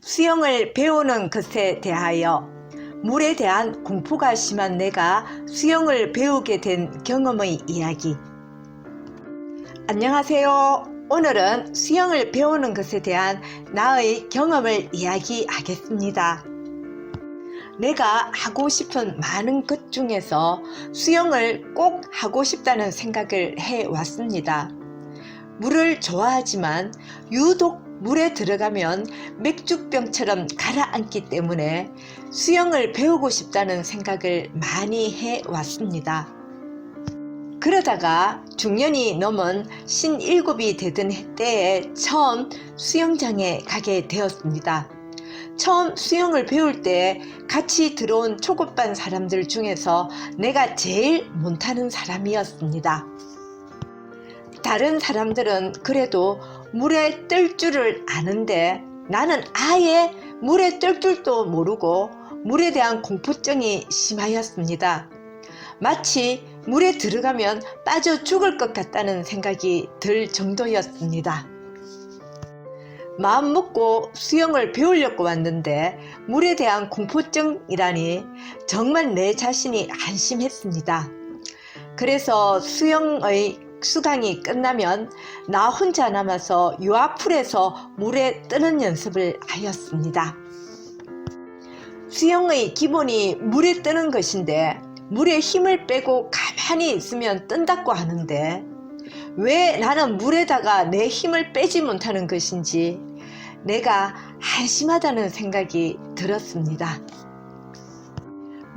수영을 배우는 것에 대하여 물에 대한 공포가 심한 내가 수영을 배우게 된 경험의 이야기. 안녕하세요. 오늘은 수영을 배우는 것에 대한 나의 경험을 이야기하겠습니다. 내가 하고 싶은 많은 것 중에서 수영을 꼭 하고 싶다는 생각을 해 왔습니다. 물을 좋아하지만 유독 물에 들어가면 맥주병처럼 가라앉기 때문에 수영을 배우고 싶다는 생각을 많이 해 왔습니다. 그러다가 중년이 넘은 신일곱이 되던 때에 처음 수영장에 가게 되었습니다. 처음 수영을 배울 때 같이 들어온 초급반 사람들 중에서 내가 제일 못하는 사람이었습니다. 다른 사람들은 그래도 물에 뜰 줄을 아는데 나는 아예 물에 뜰 줄도 모르고 물에 대한 공포증이 심하였습니다. 마치 물에 들어가면 빠져 죽을 것 같다는 생각이 들 정도였습니다. 마음 먹고 수영을 배우려고 왔는데 물에 대한 공포증이라니 정말 내 자신이 안심했습니다. 그래서 수영의 수강이 끝나면 나 혼자 남아서 유아풀에서 물에 뜨는 연습을 하였습니다. 수영의 기본이 물에 뜨는 것인데 물에 힘을 빼고 가만히 있으면 뜬다고 하는데 왜 나는 물에다가 내 힘을 빼지 못하는 것인지 내가 한심하다는 생각이 들었습니다.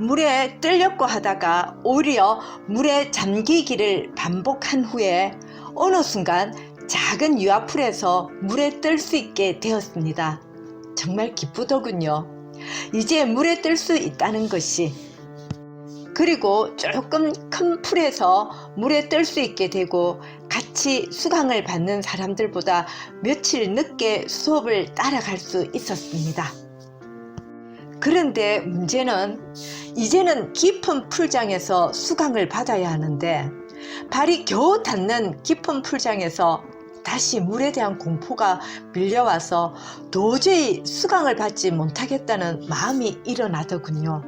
물에 뜨려고 하다가 오히려 물에 잠기기를 반복한 후에 어느 순간 작은 유아풀에서 물에 뜰 수 있게 되었습니다. 정말 기쁘더군요. 이제 물에 뜰 수 있다는 것이. 그리고 조금 큰 풀에서 물에 뜰 수 있게 되고 같이 수강을 받는 사람들보다 며칠 늦게 수업을 따라갈 수 있었습니다. 그런데 문제는 이제는 깊은 풀장에서 수강을 받아야 하는데 발이 겨우 닿는 깊은 풀장에서 다시 물에 대한 공포가 밀려와서 도저히 수강을 받지 못하겠다는 마음이 일어나더군요.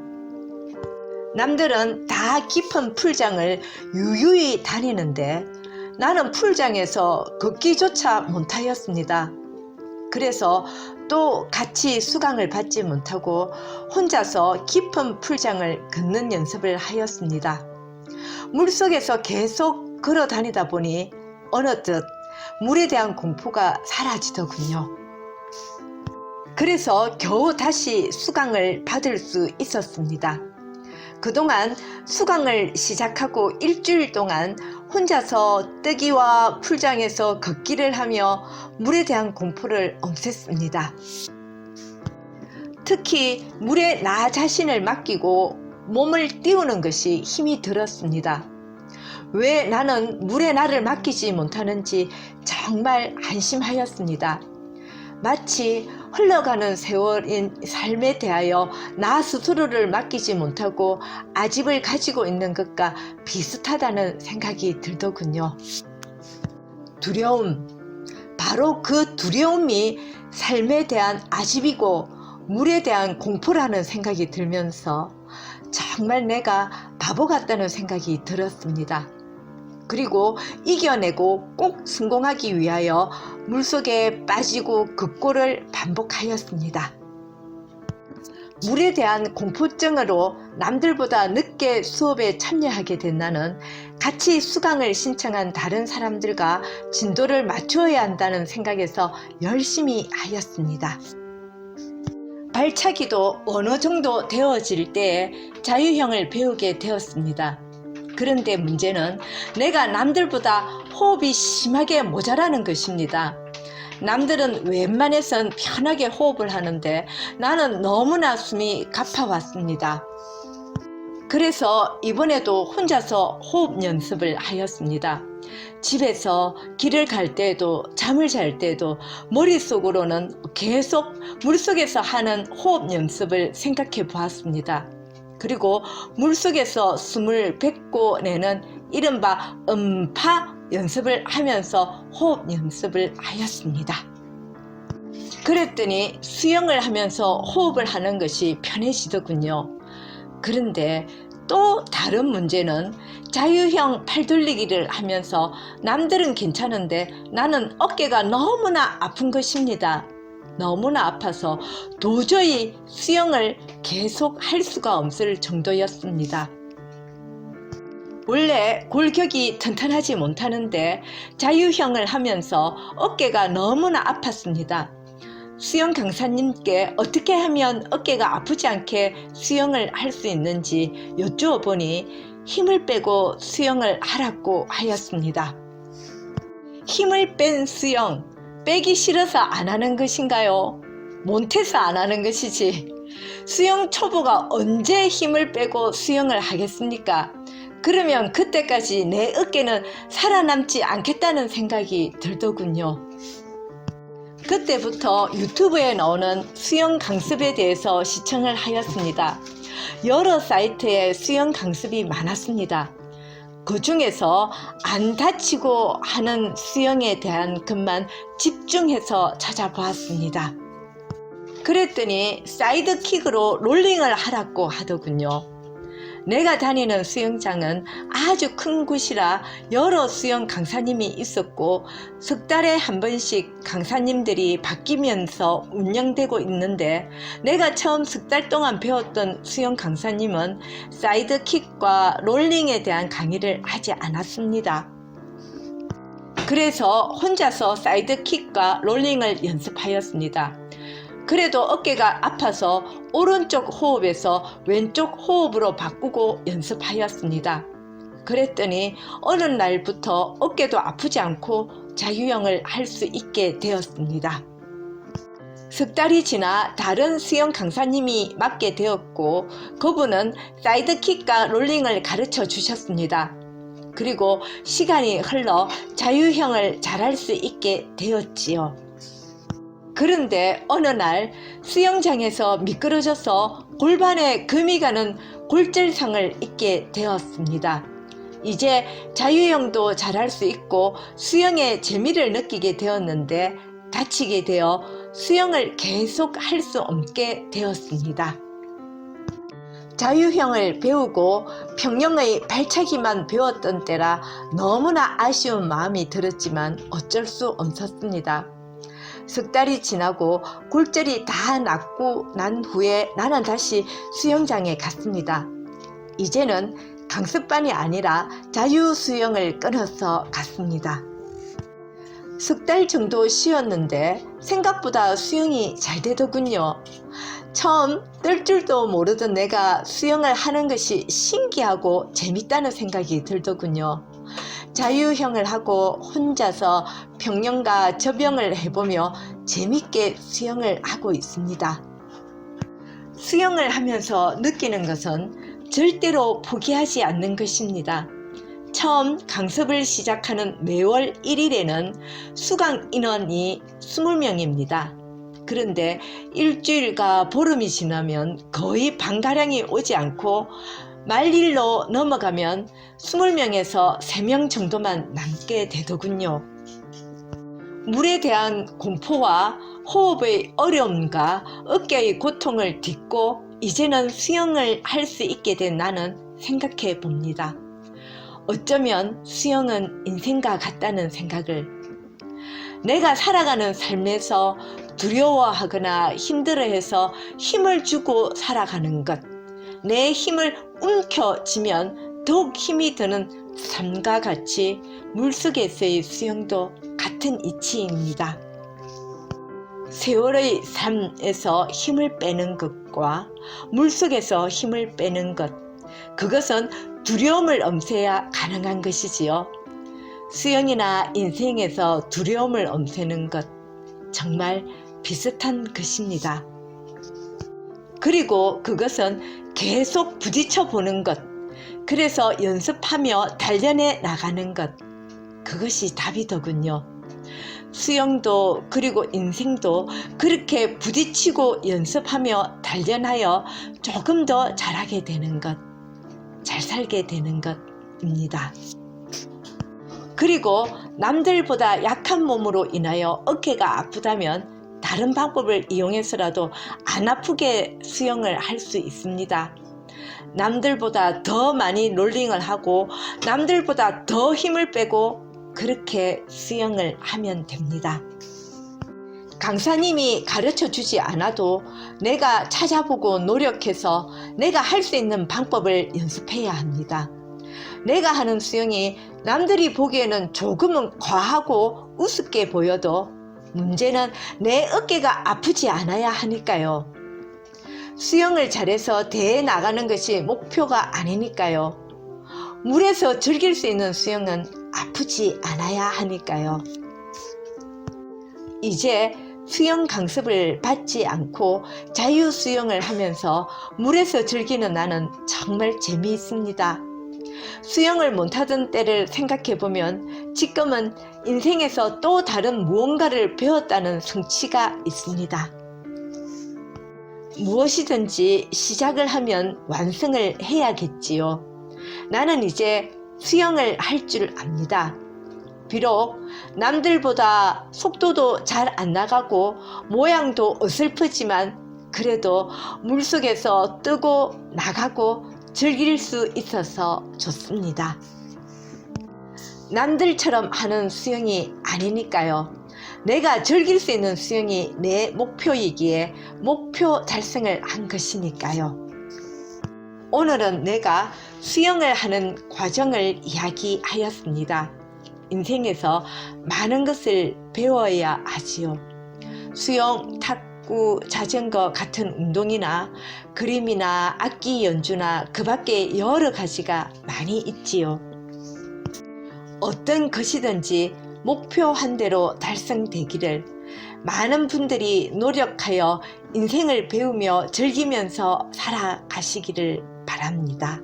남들은 다 깊은 풀장을 유유히 다니는데 나는 풀장에서 걷기조차 못하였습니다. 그래서 또 같이 수강을 받지 못하고 혼자서 깊은 풀장을 걷는 연습을 하였습니다. 물속에서 계속 걸어 다니다 보니 어느덧 물에 대한 공포가 사라지더군요. 그래서 겨우 다시 수강을 받을 수 있었습니다. 그동안 수강을 시작하고 일주일 동안 혼자서 뜨기와 풀장에서 걷기를 하며 물에 대한 공포를 없앴습니다. 특히 물에 나 자신을 맡기고 몸을 띄우는 것이 힘이 들었습니다. 왜 나는 물에 나를 맡기지 못하는지 정말 안심하였습니다. 마치 흘러가는 세월인 삶에 대하여 나 스스로를 맡기지 못하고 아집을 가지고 있는 것과 비슷하다는 생각이 들더군요. 두려움. 바로 그 두려움이 삶에 대한 아집이고 물에 대한 공포라는 생각이 들면서 정말 내가 바보 같다는 생각이 들었습니다. 그리고 이겨내고 꼭 성공하기 위하여 물속에 빠지고 급고를 반복하였습니다. 물에 대한 공포증으로 남들보다 늦게 수업에 참여하게 된 나는 같이 수강을 신청한 다른 사람들과 진도를 맞추어야 한다는 생각에서 열심히 하였습니다. 발차기도 어느 정도 되어질 때에 자유형을 배우게 되었습니다. 그런데 문제는 내가 남들보다 호흡이 심하게 모자라는 것입니다. 남들은 웬만해선 편하게 호흡을 하는데 나는 너무나 숨이 가파왔습니다. 그래서 이번에도 혼자서 호흡 연습을 하였습니다. 집에서 길을 갈 때도 잠을 잘 때도 머릿속으로는 계속 물속에서 하는 호흡 연습을 생각해 보았습니다. 그리고 물속에서 숨을 뱉고 내는 이른바 음파 연습을 하면서 호흡 연습을 하였습니다. 그랬더니 수영을 하면서 호흡을 하는 것이 편해지더군요. 그런데 또 다른 문제는 자유형 팔돌리기를 하면서 남들은 괜찮은데 나는 어깨가 너무나 아픈 것입니다. 너무나 아파서 도저히 수영을 계속 할 수가 없을 정도였습니다. 원래 골격이 튼튼하지 못하는데 자유형을 하면서 어깨가 너무나 아팠습니다. 수영 강사님께 어떻게 하면 어깨가 아프지 않게 수영을 할 수 있는지 여쭈어 보니 힘을 빼고 수영을 하라고 하였습니다. 힘을 뺀 수영, 빼기 싫어서 안 하는 것인가요? 못해서 안 하는 것이지. 수영 초보가 언제 힘을 빼고 수영을 하겠습니까? 그러면 그때까지 내 어깨는 살아남지 않겠다는 생각이 들더군요. 그때부터 유튜브에 나오는 수영 강습에 대해서 시청을 하였습니다. 여러 사이트에 수영 강습이 많았습니다. 그 중에서 안 다치고 하는 수영에 대한 것만 집중해서 찾아보았습니다. 그랬더니 사이드킥으로 롤링을 하라고 하더군요. 내가 다니는 수영장은 아주 큰 곳이라 여러 수영 강사님이 있었고 석 달에 한 번씩 강사님들이 바뀌면서 운영되고 있는데 내가 처음 석 달 동안 배웠던 수영 강사님은 사이드킥과 롤링에 대한 강의를 하지 않았습니다. 그래서 혼자서 사이드킥과 롤링을 연습하였습니다. 그래도 어깨가 아파서 오른쪽 호흡에서 왼쪽 호흡으로 바꾸고 연습하였습니다. 그랬더니 어느 날부터 어깨도 아프지 않고 자유형을 할 수 있게 되었습니다. 석 달이 지나 다른 수영 강사님이 맡게 되었고 그분은 사이드킥과 롤링을 가르쳐 주셨습니다. 그리고 시간이 흘러 자유형을 잘할 수 있게 되었지요. 그런데 어느 날 수영장에서 미끄러져서 골반에 금이 가는 골절상을 입게 되었습니다. 이제 자유형도 잘할 수 있고 수영의 재미를 느끼게 되었는데 다치게 되어 수영을 계속 할 수 없게 되었습니다. 자유형을 배우고 평영의 발차기만 배웠던 때라 너무나 아쉬운 마음이 들었지만 어쩔 수 없었습니다. 석 달이 지나고 골절이 다 낫고 난 후에 나는 다시 수영장에 갔습니다. 이제는 강습반이 아니라 자유 수영을 끊어서 갔습니다. 석 달 정도 쉬었는데 생각보다 수영이 잘 되더군요. 처음 뜰 줄도 모르던 내가 수영을 하는 것이 신기하고 재밌다는 생각이 들더군요. 자유형을 하고 혼자서 평영과 접영을 해보며 재밌게 수영을 하고 있습니다. 수영을 하면서 느끼는 것은 절대로 포기하지 않는 것입니다. 처음 강습을 시작하는 매월 1일에는 수강 인원이 20명입니다. 그런데 일주일과 보름이 지나면 거의 반가량이 오지 않고 말일로 넘어가면 20명에서 3명 정도만 남게 되더군요. 물에 대한 공포와 호흡의 어려움과 어깨의 고통을 딛고 이제는 수영을 할 수 있게 된 나는 생각해 봅니다. 어쩌면 수영은 인생과 같다는 생각을 내가 살아가는 삶에서 두려워하거나 힘들어해서 힘을 주고 살아가는 것, 내 힘을 움켜쥐면 더욱 힘이 드는 삶과 같이 물속에서의 수영도 같은 이치입니다. 세월의 삶에서 힘을 빼는 것과 물속에서 힘을 빼는 것, 그것은 두려움을 없애야 가능한 것이지요. 수영이나 인생에서 두려움을 없애는 것, 정말 비슷한 것입니다. 그리고 그것은 계속 부딪혀 보는 것, 그래서 연습하며 단련해 나가는 것, 그것이 답이더군요. 수영도 그리고 인생도 그렇게 부딪히고 연습하며 단련하여 조금 더 잘하게 되는 것, 잘 살게 되는 것입니다. 그리고 남들보다 약한 몸으로 인하여 어깨가 아프다면 다른 방법을 이용해서라도 안 아프게 수영을 할 수 있습니다. 남들보다 더 많이 롤링을 하고 남들보다 더 힘을 빼고 그렇게 수영을 하면 됩니다. 강사님이 가르쳐 주지 않아도 내가 찾아보고 노력해서 내가 할 수 있는 방법을 연습해야 합니다. 내가 하는 수영이 남들이 보기에는 조금은 과하고 우습게 보여도 문제는 내 어깨가 아프지 않아야 하니까요. 수영을 잘해서 대회 나가는 것이 목표가 아니니까요. 물에서 즐길 수 있는 수영은 아프지 않아야 하니까요. 이제 수영 강습을 받지 않고 자유 수영을 하면서 물에서 즐기는 나는 정말 재미있습니다. 수영을 못하던 때를 생각해 보면 지금은 인생에서 또 다른 무언가를 배웠다는 성취가 있습니다. 무엇이든지 시작을 하면 완성을 해야겠지요. 나는 이제 수영을 할 줄 압니다. 비록 남들보다 속도도 잘 안 나가고 모양도 어설프지만 그래도 물속에서 뜨고 나가고 즐길 수 있어서 좋습니다. 남들처럼 하는 수영이 아니니까요. 내가 즐길 수 있는 수영이 내 목표이기에 목표 달성을 한 것이니까요. 오늘은 내가 수영을 하는 과정을 이야기하였습니다. 인생에서 많은 것을 배워야 하지요. 수영, 탁 구, 자전거 같은 운동이나 그림이나 악기 연주나 그 밖에 여러 가지가 많이 있지요. 어떤 것이든지 목표 한 대로 달성되기를 많은 분들이 노력하여 인생을 배우며 즐기면서 살아가시기를 바랍니다.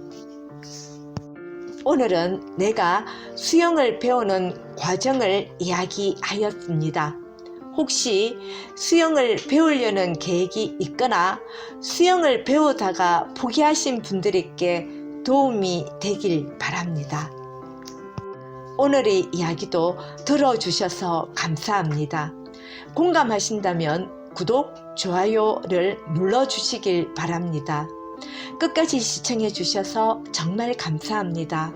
오늘은 내가 수영을 배우는 과정을 이야기하였습니다. 혹시 수영을 배우려는 계획이 있거나 수영을 배우다가 포기하신 분들에게 도움이 되길 바랍니다. 오늘의 이야기도 들어주셔서 감사합니다. 공감하신다면 구독, 좋아요를 눌러주시길 바랍니다. 끝까지 시청해 주셔서 정말 감사합니다.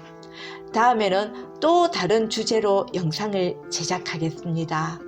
다음에는 또 다른 주제로 영상을 제작하겠습니다.